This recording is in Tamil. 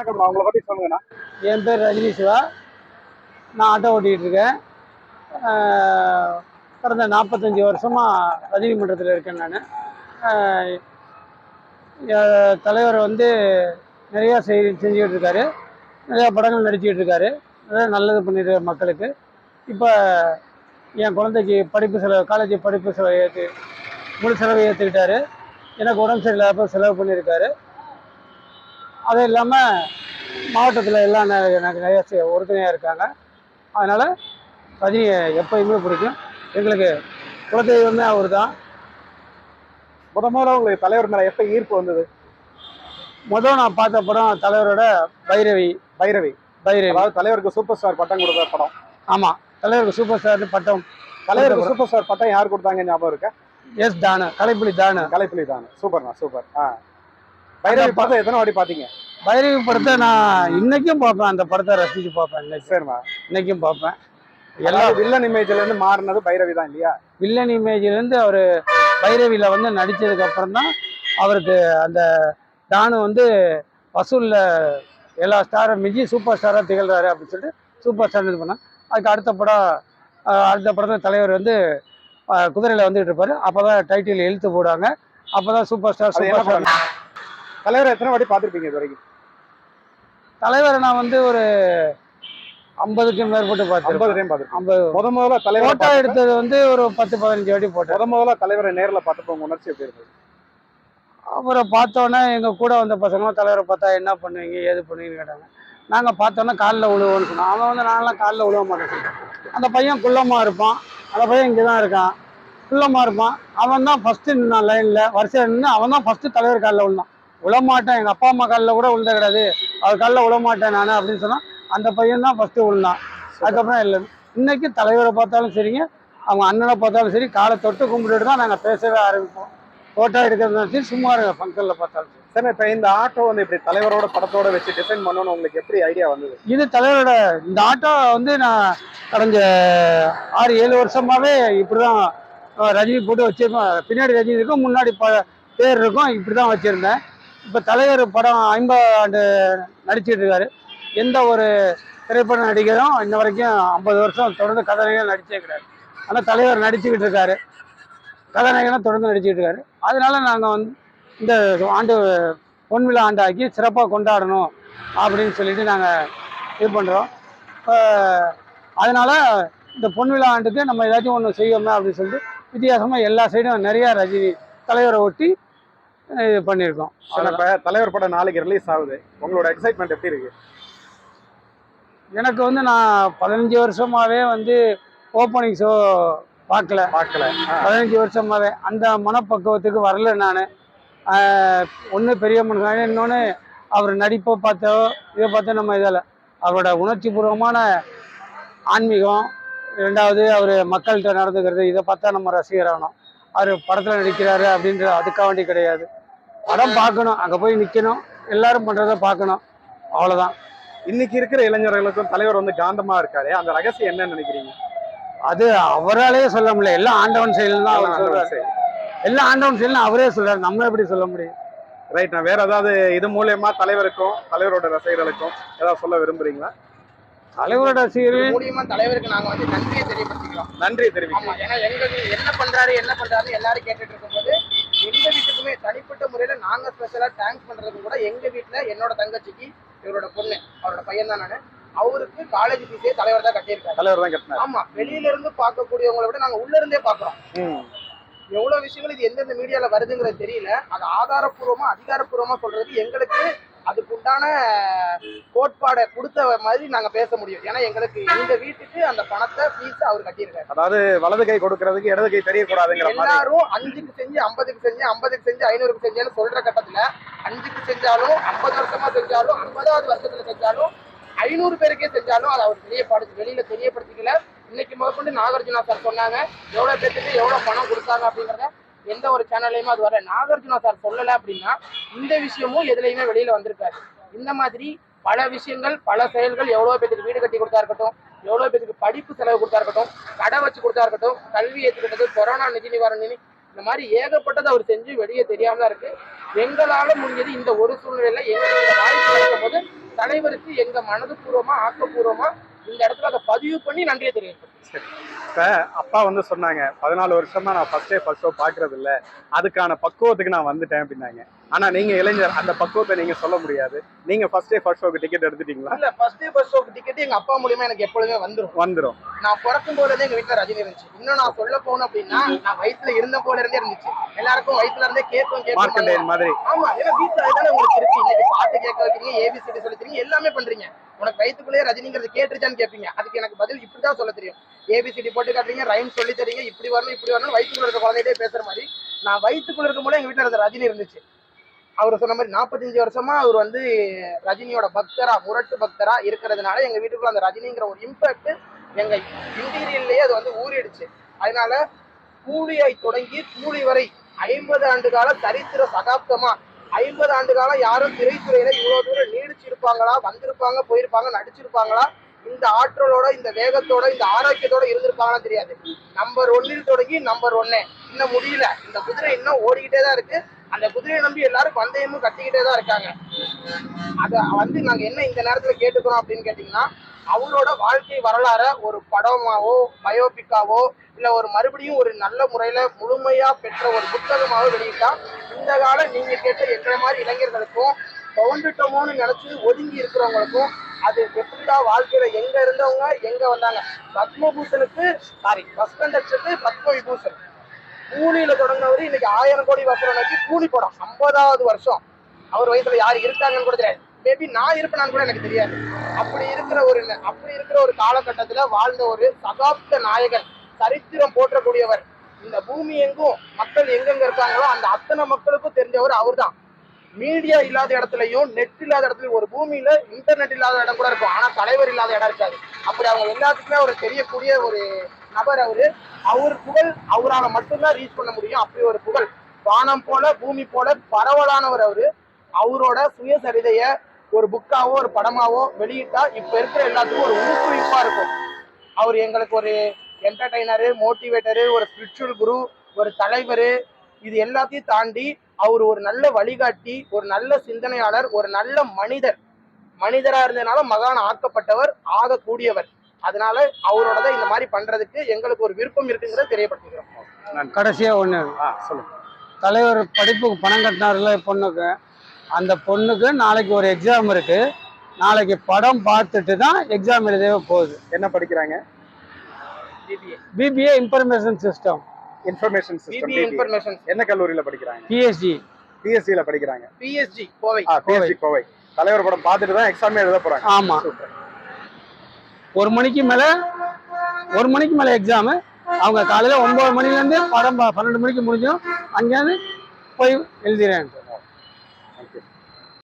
வணக்கம்ண்ணா உங்களை பற்றி சொல்லுங்கண்ணா. என் பேர் ரஜினி சிவா. நான் ஆட்டோ ஓட்டிகிட்டு இருக்கேன். கடந்த நாற்பத்தஞ்சு வருஷமாக ரஜினி மன்றத்தில் இருக்கேன் நான். தலைவர் வந்து நிறையா செய் செஞ்சுக்கிட்டு இருக்காரு. நிறையா படங்கள் நடிச்சுக்கிட்டு இருக்காரு. நிறையா நல்லது பண்ணிட்டு மக்களுக்கு. இப்போ என் குழந்தைக்கு படிப்பு செலவு காலேஜ் படிப்பு செலவு ஏற்று முழு செலவை ஏற்றுக்கிட்டாரு எனக்கு உடம்பு சரியில்லாத செலவு பண்ணியிருக்காரு. அது இல்லாமல் மாவட்டத்தில் எல்லாம் எனக்கு நிறைய உறுதுணையாக இருக்காங்க. அதனால் ரஜினியை எப்பயுமே பிடிக்கும். எங்களுக்கு குலதெய்வமே அவர் தான் முத முதல்ல உங்களுக்கு தலைவர் மேல எப்ப ஈர்ப்பு வந்தது? முதல் நான் பார்த்த படம் தலைவரோட பைரவி பைரவி பைரவி. அதாவது தலைவருக்கு சூப்பர் ஸ்டார் பட்டம் கொடுத்த படம். ஆமாம் தலைவருக்கு சூப்பர் ஸ்டார் பட்டம் தலைவருக்கு சூப்பர் ஸ்டார் பட்டம் யார் கொடுத்தாங்க ஞாபகம் இருக்கா? எஸ் தானு கலைப்புலி தானு கலைப்புலி தான் சூப்பர்ண்ணா சூப்பர். ஆ. பைரவி படத்தை எத்தனை வாட்டி பாத்தீங்க பைரவி படத்தை நான் இன்னைக்கும் பார்ப்பேன். அந்த படத்தை ரசித்து பார்ப்பேன் இன்னைக்கு. இன்னைக்கும் பார்ப்பேன். எல்லா வில்லன் இமேஜ்ல இருந்து மாறினது பைரவி தான் இல்லையா? வில்லன் இமேஜ்லேருந்து அவர் பைரவியில் வந்து நடித்ததுக்கு அப்புறம் தான் அவருக்கு அந்த டானு வந்து வசூலில் எல்லா ஸ்டாரும் மிஞ்சி சூப்பர் ஸ்டாராக திகழ்றாரு அப்படின்னு சொல்லிட்டு சூப்பர் ஸ்டார் இது பண்ணால் அதுக்கு அடுத்த படம் அடுத்த படத்தில் தலைவர் வந்து குதிரையில் வந்துகிட்டு இருப்பாரு. அப்போ தான் டைட்டில் எழுத்து போடுவாங்க அப்போ தான் சூப்பர் ஸ்டார் சூப்பர் ஸ்டார் தலைவர் எத்தனை வாட்டி பார்த்திருப்பீங்க இது வரைக்கும்? தலைவரை நான் வந்து ஒரு ஐம்பதுக்கு மேற்பட்டு ஐம்பது பார்த்துருப்பேன் டைம் பார்த்திருப்பீங்க. ஐம்பது. முத முதல்ல தலைவர் ஃபோட்டோ எடுத்தது வந்து ஒரு பத்து பதினஞ்சு வாட்டி போட்டேன். முத முதல்ல தலைவரை நேர்ல பார்த்தப்போ உங்க உணர்ச்சி எப்படி இருந்தது? அப்புறம் பார்த்தோன்னே எங்கள் கூட வந்த பசங்களும் தலைவரை பார்த்தா என்ன பண்ணுவீங்க ஏது பண்ணுவீங்கன்னு கேட்டாங்க. நாங்கள் பார்த்தோன்னே காலில் விழுவோன்னு சொன்னோம். அவன் வந்து நான்லாம் காலில் விழுவ மாட்டேன். அந்த பையன் குள்ளமாக இருப்பான். அந்த பையன் இங்கே தான் இருக்கான். குள்ளமாக இருப்பான். அவன் தான் ஃபஸ்ட்டு நின்னான் லைனில் வரிசையில் நின்று அவன் தான் ஃபஸ்ட்டு தலைவர் காலில் விழுந்தான் விழமாட்டேன். எங்கள் அப்பா அம்மா காலில் கூட விழுந்த கிடையாது. அவர் காலில் விழமாட்டேன் நான் அப்படின்னு சொன்னான் அந்த பையன் தான் ஃபஸ்ட்டு விழுந்தான். அதுக்கப்புறம் இல்லை. இன்னைக்கு தலைவரை பார்த்தாலும் சரிங்க. அவங்க அண்ணனை பார்த்தாலும் சரி காலை தொட்டு கும்பிட்டுட்டு தான் நாங்கள் பேசவே ஆரம்பிப்போம். ஃபோட்டோ எடுக்கிறதுனாலும் சரி சும்மா இருக்க ஃபங்க்ஷனில் பார்த்தாலும் சரி. சரி இப்ப இந்த ஆட்டோ வந்து இப்படி தலைவரோட படத்தோட வச்சு டிசைன் பண்ணணும்னு உங்களுக்கு எப்படி ஐடியா வந்தது? இது தலைவரோட இந்த ஆட்டோ வந்து நான் கடந்த ஆறு ஏழு வருஷமாவே இப்படிதான் அஹ், ரஜினி போட்டு வச்சிருக்கோம். பின்னாடி ரஜினி இருக்கும் முன்னாடி ப பேர் இருக்கும் இப்படி தான் வச்சுருந்தேன். இப்போ தலைவர் படம் ஐம்பது ஆண்டு நடிச்சிட்டு இருக்காரு. எந்த ஒரு திரைப்பட நடிகரும் இன்ன வரைக்கும் ஐம்பது வருஷம் தொடர்ந்து கதாநாயகன் நடிச்சிருக்கிறாரு ஆனால் தலைவர் நடிச்சுக்கிட்டு இருக்காரு. கதாநாயகனாக தொடர்ந்து நடிச்சுக்கிட்டு இருக்காரு. அதனால நாங்கள் வந்து இந்த ஆண்டு பொன்விழா ஆண்டாக்கி சிறப்பாக கொண்டாடணும் அப்படின்னு சொல்லிட்டு நாங்கள் இது பண்ணுறோம் இப்போ அதனால் இந்த பொன்விழா ஆண்டுக்கு நம்ம ஏதாச்சும் ஒன்று செய்வோமே அப்படின்னு சொல்லிட்டு வித்தியாசமாக எல்லா சைடும் நிறையா ரஜினி தலைவரை ஒட்டி இது பண்ணியிருக்கோம். இப்ப தலைவர் படம் நாளைக்கு ரிலீஸ் ஆகுது. உங்களோட எக்ஸைட்மெண்ட் எப்படி இருக்கு? எனக்கு வந்து நான் பதினஞ்சு வருஷமாகவே வந்து ஓப்பனிங் ஷோ பார்க்கல. பார்க்கல. பதினஞ்சு வருஷமாவே. அந்த மனப்பக்குவத்துக்கு வரல நான். ஒன்று பெரிய மனுஷன் இன்னொன்று அவர் நடிப்பை பார்த்தோ இதை பார்த்தோ நம்ம இதில். அவரோட உணர்ச்சி பூர்வமான ஆன்மீகம் ரெண்டாவது அவர் மக்கள்கிட்ட நடந்துக்கிறது இதை பார்த்தா நம்ம ரசிகராகணும். அவர் படத்தில் நடிக்கிறாரு அப்படின்ற அதுக்காக வேண்டி கிடையாது. படம் பார்க்கணும் அங்கே போய் நிற்கணும் எல்லாரும் பண்ணுறத பார்க்கணும். அவ்வளோதான் இன்னைக்கு இருக்கிற இளைஞர்களுக்கும் தலைவர் வந்து காந்தமா இருக்காரு. அந்த ரகசியம் என்னன்னு நினைக்கிறீங்க? அது அவராலே சொல்ல முடியல. எல்லாம் ஆண்டவன் செயல் தான் அவர் சொல்றாரு. எல்லாம் ஆண்டவன் செயல்னு அவரே சொல்றாரு. நம்ம எப்படி சொல்ல முடியும்? ரைட் நான் வேற ஏதாவது இது மூலியமா தலைவருக்கும் தலைவரோட ரசிகர்களுக்கும் ஏதாவது சொல்ல விரும்புறீங்களா? தலைவரோட ரசிகர்கள் மூலியமா தலைவருக்கு நாங்க வந்து நன்றியை தெரியப்படுத்திக்கிறோம் நன்றி ஆமா தெரிவிக்கிறேன் ஏன்னா எங்க வீ- என்ன பண்றாரு என்ன பண்றாரு எல்லாரும் கேட்டுட்டு இருக்கும்போது எங்க வீட்டுக்குமே தனிப்பட்ட முறையில நாங்க ஸ்பெஷலா தேங்க்ஸ் பண்றதுக்கு கூட எங்க வீட்டுல என்னோட தங்கச்சிக்கு இவரோட பொண்ணு அவரோட பையன் தான் நானு. அவருக்கு காலேஜ் ஃபீஸே தலைவர் தான் கட்டியிருக்காரு. தலைவர் தான் கட்டினார். ஆமா வெளியில இருந்து பார்க்கக்கூடியவங்களை விட நாங்க உள்ள இருந்தே பாக்குறோம். எவ்வளவு விஷயங்கள் இது எந்தெந்த மீடியால வருதுங்கிறது தெரியல. அது ஆதாரப்பூர்வமா அதிகாரப்பூர்வமா சொல்றது எங்களுக்கு அதுக்கு உண்டான கோட்பாடை கொடுத்த மாதிரி நாங்க பேச முடியும். ஏன்னா எங்களுக்கு எங்க வீட்டுக்கு அந்த பணத்தை ஃபீஸ் அவர் கட்டியிருக்காரு. அதாவது வலது கை கொடுக்கறதுக்கு இடது கை தெரியக்கூடாதுங்கிற மாதிரி. எல்லாரும் அஞ்சுக்கு செஞ்சு ஐம்பதுக்கு செஞ்சு ஐம்பதுக்கு செஞ்சு ஐநூறுக்கு செஞ்சேன்னு சொல்ற கட்டத்துல அஞ்சுக்கு செஞ்சாலும் ஐம்பது வருஷமா செஞ்சாலும் ஐம்பதாவது வருஷத்துல செஞ்சாலும் ஐநூறு பேருக்கே செஞ்சாலும் அதை அவர் தெரியப்படுத்தி வெளியில தெரியப்படுத்திக்கல. இன்னைக்கு முதற்கொண்டு நாகார்ஜுனா சார் சொன்னாங்க எவ்வளவு பேத்துக்கு எவ்வளவு பணம் கொடுத்தாங்க அப்படிங்கறத எந்த ஒரு சேனல்லையுமே அது வர நாகார்ஜுனா சார் சொல்லலை அப்படின்னா இந்த விஷயமும் எதுலையுமே வெளியில் வந்திருக்காரு இந்த மாதிரி பல விஷயங்கள் பல செயல்கள் எவ்வளோ பேத்துக்கு வீடு கட்டி கொடுத்தா இருக்கட்டும் எவ்வளோ பேத்துக்கு படிப்பு செலவு கொடுத்தா இருக்கட்டும் கடை வச்சு கொடுத்தா இருக்கட்டும் கல்வி ஏற்றுக்கிட்டது கொரோனா நிதி நிவாரண நிதி இந்த மாதிரி ஏகப்பட்டது அவர் செஞ்சு வெளியே தெரியாம தான் இருக்கு. எங்களால முடிஞ்சது இந்த ஒரு சூழ்நிலையில எங்களுக்கு வாய்ப்பு கிடைக்கும் போது தலைவருக்கு எங்க மனதுபூர்வமா ஆக்கப்பூர்வமா இந்த இடத்துல அதை பதிவு பண்ணி நன்றியை தெரிவிப்போம் இப்ப அப்பா வந்து சொன்னாங்க பதினாலு வருஷமா நான் ஃபர்ஸ்ட் டே ஃபர்ஸ்ட் ஷோ பாக்குறது இல்ல. அதுக்கான பக்குவத்துக்கு நான் வந்துட்டேன் அப்படின்னாங்க. ஆனா நீங்க இளைஞர் அந்த பக்குவத்தை நீங்க சொல்ல முடியாது. நீங்க ஃபர்ஸ்ட் டே ஃபர்ஸ்ட் ஷோக்கு டிக்கெட் எடுத்துட்டீங்களா? இல்ல ஃபர்ஸ்ட் டே ஃபர்ஸ்ட் ஷோக்கு டிக்கெட் எங்க அப்பா மூலியமா எனக்கு எப்பொழுதுமே வந்துரும். வந்துரும். நான் பிறக்கும் போதுலேருந்தே எங்க வீட்டுல ரஜினி இருந்துச்சு. இன்னும் நான் சொல்ல போனோம் அப்படின்னா நான் வயித்துல இருந்த போல இருந்தே இருந்துச்சு. எல்லாருக்கும் வயித்துல இருந்தே கேட்கும் கேட்கும் மாதிரி. ஆமா ஏன்னா வீட்டுல அதுதானே உங்களுக்கு இருக்கு இன்னைக்கு ஏபிசிடி சொல்லி தெரியும். எல்லாமே பண்றீங்க. உனக்கு வயிற்றுக்குள்ளேயே ரஜினிங்கிறது கேட்டுருச்சான்னு கேட்பீங்க அதுக்கு எனக்கு பதில் இப்படிதான் சொல்ல தெரியும். ஏபிசிடி போட்டு காட்டுறீங்க ரைம் சொல்லி தரீங்க இப்படி வரணும் இப்படி வரணும் வயிற்றுக்குள்ள இருக்க குழந்தைகிட்டே பேசுற மாதிரி நான் வயிற்றுக்குள்ள இருக்கும் போது எங்க வீட்டுல இருந்த ரஜினி இருந்துச்சு. அவர் சொன்ன மாதிரி நாற்பத்தஞ்சு வருஷமா அவர் வந்து ரஜினியோட பக்தரா முரட்டு பக்தரா இருக்கிறதுனால எங்க வீட்டுக்குள்ள அந்த ரஜினிங்கிற ஒரு இம்பாக்ட் எங்க இன்டீரியர்லயே அது வந்து ஊறிடுச்சு. அதனால கூலியை தொடங்கி கூலி வரை ஐம்பது ஆண்டு கால சரித்திர சகாப்தமா ஐம்பது ஆண்டு காலம் யாரும் திரைத்துறையில இவ்வளவு தூரம் நீடிச்சிருப்பாங்களா வந்திருப்பாங்க போயிருப்பாங்க நடிச்சிருப்பாங்களா? இந்த ஆற்றலோட இந்த வேகத்தோட இந்த ஆரோக்கியத்தோட இருந்திருப்பாங்களா தெரியாது. நம்பர் ஒன்னில் தொடங்கி நம்பர் ஒன்னே இன்னும் முடியல. இந்த குதிரை இன்னும் ஓடிக்கிட்டே தான் இருக்கு. அந்த குதிரையை நம்பி எல்லாரும் பந்தயமும் கட்டிக்கிட்டே தான் இருக்காங்க. அதை வந்து நாங்க என்ன இந்த நேரத்துல கேட்டுக்கிறோம் அப்படின்னு கேட்டீங்கன்னா அவங்களோட வாழ்க்கை வரலாற ஒரு படமாவோ பயோபிக்காவோ இல்ல ஒரு மறுபடியும் ஒரு நல்ல முறையில முழுமையா பெற்ற ஒரு புத்தகமாவோ வெளியிட்டா இந்த கால நீங்க கேட்ட எங்களை மாதிரி இளைஞர்களுக்கும் கவுந்துட்டோமோன்னு நினைச்சு ஒதுங்கி இருக்கிறவங்களுக்கும் அது எப்படிடா வாழ்க்கையில எங்க இருந்தவங்க எங்க வந்தாங்க? பத்மபூஷனுக்கு சாரி ஃபர்ஸ்ட் பத்ம விபூஷன் கூலியில தொடங்கினவர் இன்னைக்கு ஆயிரம் கோடி வசூல் நோக்கி கூலி படம் ஐம்பதாவது வருஷம். அவர் வயசுல யார் இருக்காங்கன்னு கூட தெரியாது. மேபி நான் இருப்பேனான்னு கூட எனக்கு தெரியாது. அப்படி இருக்கிற ஒரு அப்படி இருக்கிற ஒரு காலகட்டத்துல வாழ்ந்த ஒரு சகாப்த நாயகன் சரித்திரம் போற்றக்கூடியவர் இந்த பூமி எங்கும் மக்கள் எங்கெங்க இருக்காங்களோ அந்த அத்தனை மக்களுக்கும் தெரிஞ்சவர் அவர் தான் மீடியா இல்லாத இடத்துலயும் நெட் இல்லாத இடத்துலையும் ஒரு பூமியில இன்டர்நெட் இல்லாத இடம் கூட இருக்கும். ஆனா தலைவர் இல்லாத இடம் இருக்காது. அப்படி அவங்க எல்லாத்துக்குமே அவர் தெரியக்கூடிய ஒரு நபர் அவரு. அவர் புகழ் அவரால் மட்டும்தான் ரீச் பண்ண முடியும். அப்படி ஒரு புகழ். வானம் போல பூமி போல பரவலானவர் அவரு. அவரோட சுயசரிதைய ஒரு புக்காவோ ஒரு படமாவோ வெளியிட்டா இப்ப இருக்கிற எல்லாத்துக்கும் ஒரு ஊக்குவிப்பா இருக்கும். அவர் எங்களுக்கு ஒரு என்டர்டைனரு மோட்டிவேட்டரு ஒரு ஸ்பிரிச்சுவல் குரு ஒரு தலைவர். இது எல்லாத்தையும் தாண்டி அவர் ஒரு நல்ல வழிகாட்டி ஒரு நல்ல சிந்தனையாளர் ஒரு நல்ல மனிதர். மனிதரா இருந்ததுனால மகான் ஆக்கப்பட்டவர் ஆகக்கூடியவர். அதனால அவரோட இந்த மாதிரி பண்றதுக்கு எங்களுக்கு ஒரு விருப்பம் இருக்குங்கிறத தெரியப்படுத்திக்கிறோம். கடைசியா ஒண்ணு. சொல்லுங்க. தலைவர் படிப்புக்கு பணம் கட்டினார்ல பொண்ணுக்கு. அந்த பொண்ணுக்கு நாளைக்கு ஒரு எக்ஸாம் இருக்கு. நாளைக்கு படம் பார்த்துட்டு தான் எக்ஸாம் எழுதவே போகுது. என்ன படிக்கிறாங்க? BBA information system information system information என்ன கல்லூரியில படிக்கிறாங்க? பிஎஸ்சி பிஎஸ்சி ல படிக்கிறாங்க. பிஎஸ்ஜி கோவை. ஆ பிஎஸ்சி கோவை. தலைவர் படம் பார்த்துட்டு தான் எக்ஸாமே எழுத போறாங்க. ஆமா. சூப்பர் ஒரு மணிக்கு மேல ஒரு மணிக்கு மேல எக்ஸாமு அவங்க காலையில ஒன்பது மணிலேருந்து படம் ப- பன்னெண்டு மணிக்கு முடிஞ்சும் அங்கேருந்து போய் எழுதிடுறேன்